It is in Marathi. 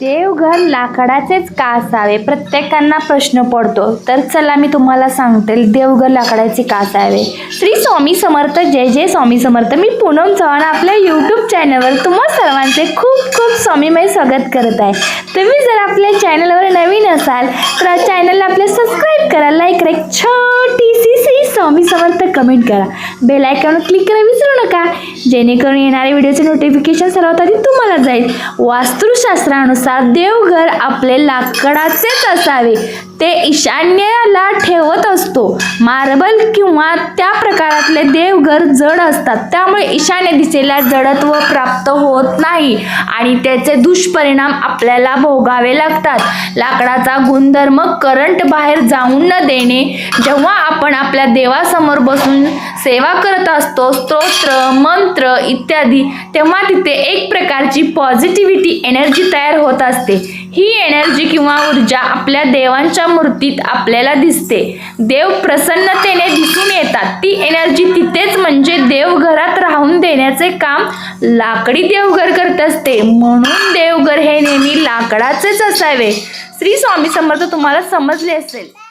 देवघर लाकडाचेच का असावे? प्रत्येकांना प्रश्न पडतो. तर चला मी तुम्हाला सांगते देवघर लाकडाचे का असावे? श्री स्वामी समर्थ जय जय स्वामी समर्थ. मी पूनम चव्हाण आपल्या यूट्यूब चॅनलवर तुम्हा सर्वांचे खूप खूप स्वामीमय स्वागत करत आहे. तुम्ही जर आपल्या चॅनलवर नवीन असाल तर चॅनलला आपल्या सबस्क्राईब करा लाईक करा. एक छोटीशी श्री स्वामी समर्थ कमेंट करा. बेल आयकॉन क्लिक करा विसरू नका. जेणेकरून येणारे व्हिडिओचे नोटिफिकेशन सर्वात आधी तुम्हाला जाईल. वास्तुशास्त्रानुसार देवघर आपले लाकडाचेच असावे. ते ईशान्येला ठेवत असतो. मार्बल किंवा त्या प्रकारातले देवघर जड असतात. त्यामुळे ईशान्य दिशेला जडत्व प्राप्त होत नाही. आणि त्याचे दुष्परिणाम आपल्याला भोगावे लागतात. लाकडाचा गुणधर्म करंट बाहेर जाऊन न देणे. जेव्हा आपण आपल्या देवासमोर बसून सेवा करत असतो स्तोत्र मंत्र इत्यादी तेव्हा तिथे एक प्रकारची पॉझिटिव्हिटी एनर्जी तयार होत असते. ही एनर्जी किंवा ऊर्जा आपल्या देवांच्या मूर्तीत आपल्याला दिसते. देव प्रसन्नतेने दिसून येतात. ती एनर्जी तिथेच म्हणजे देवघरात राहून देण्याचे काम लाकडी देवघर करत असते. म्हणून देवघर हे नेहमी लाकडाचेच असावे. श्री स्वामी समर्थ तुम्हाला समजले असेल.